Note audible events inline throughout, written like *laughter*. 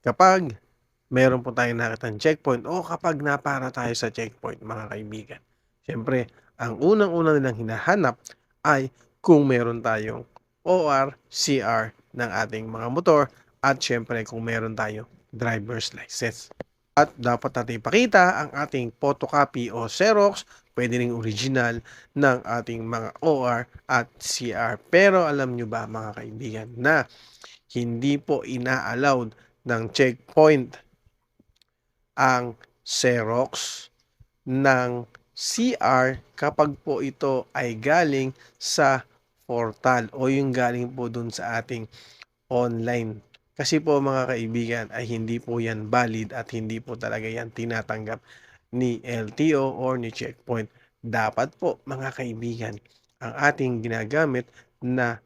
kapag meron po tayong nakitang checkpoint o kapag napara tayo sa checkpoint mga kaibigan. Siyempre, ang unang-una nilang hinahanap ay kung meron tayong OR, CR ng ating mga motor at siyempre kung meron tayong driver's license. At dapat natin ipakita ang ating photocopy o Xerox, pwede ring original ng ating mga OR at CR. Pero alam nyo ba mga kaibigan na hindi po ina-allowed ng checkpoint ang Xerox ng CR kapag po ito ay galing sa portal o yung galing po dun sa ating online. Kasi po mga kaibigan ay hindi po yan valid at hindi po talaga yan tinatanggap ni LTO or ni checkpoint. Dapat po mga kaibigan ang ating ginagamit na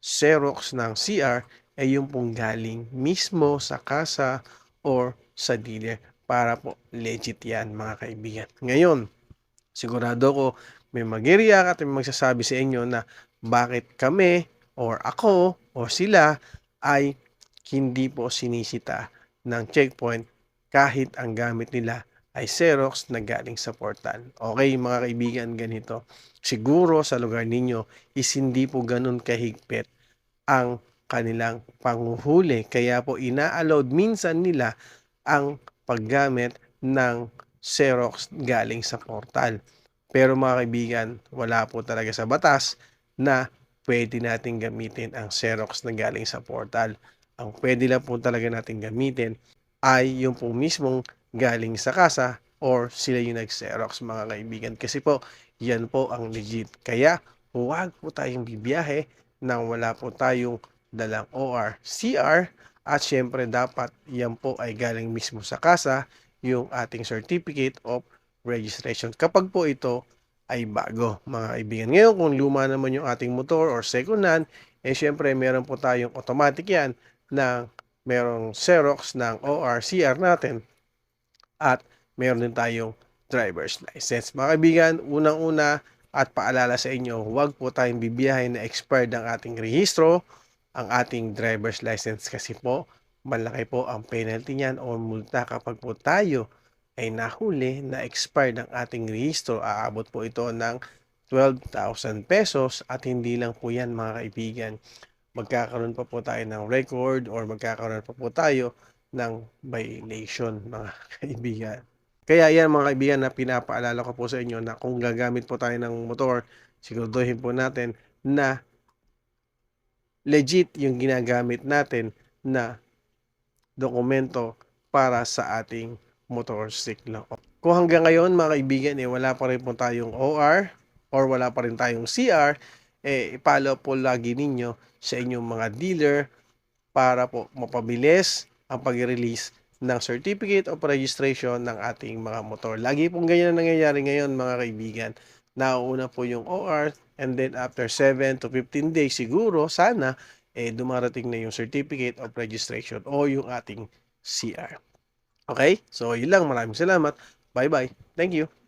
Xerox ng CR ay yung pong galing mismo sa kasa or sa dealer para po legit yan mga kaibigan. Ngayon, sigurado ko may magiriyak at may magsasabi sa inyo na bakit kami or ako or sila ay hindi po sinisita ng checkpoint kahit ang gamit nila ay Xerox na galing sa portal. Okay mga kaibigan, ganito. Siguro sa lugar ninyo is hindi po ganun kahigpit ang kanilang panguhuli. Kaya po ina-allowed minsan nila ang paggamit ng Xerox galing sa portal. Pero mga kaibigan, wala po talaga sa batas na pwede natin gamitin ang Xerox na galing sa portal. Ang pwede lang po talaga natin gamitin ay yung po mismong galing sa kasa or sila yung nag-Xerox mga kaibigan. Kasi po, yan po ang legit. Kaya, huwag po tayong bibiyahe nang wala po tayong dalang OR, CR at syempre dapat yan po ay galing mismo sa kasa yung ating certificate of registration. Kapag po ito ay bago mga kaibigan. Ngayon kung luma naman yung ating motor or second hand, eh syempre meron po tayong automatic yan na merong Xerox ng OR, CR natin at meron din tayong driver's license. Mga kaibigan, unang-una at paalala sa inyo, huwag po tayong bibiyahin na expired ang ating rehistro, ang ating driver's license kasi po malaki po ang penalty niyan o multa kapag po tayo ay nahuli na expired ang ating rehistro. Aabot po ito ng 12,000 pesos at hindi lang po yan mga kaibigan. Magkakaroon pa po tayo ng record or magkakaroon pa po tayo ng violation mga *laughs* kaibigan. Kaya yan mga kaibigan na pinapaalala ko po sa inyo na kung gagamit po tayo ng motor, siguraduhin po natin na legit yung ginagamit natin na dokumento para sa ating motorsiklo. Kung hanggang ngayon mga kaibigan eh wala pa rin po tayong OR or wala pa rin tayong CR, eh ipalo po lagi ninyo sa inyong mga dealer para po mapabilis ang pag-release ng certificate of registration ng ating mga motor. Lagi pong ganyan ang nangyayari ngayon mga kaibigan. Nauuna po yung OR and then after 7 to 15 days siguro sana eh dumarating na yung certificate of registration o yung ating CR. Okay? So yun lang. Maraming salamat. Bye-bye. Thank you.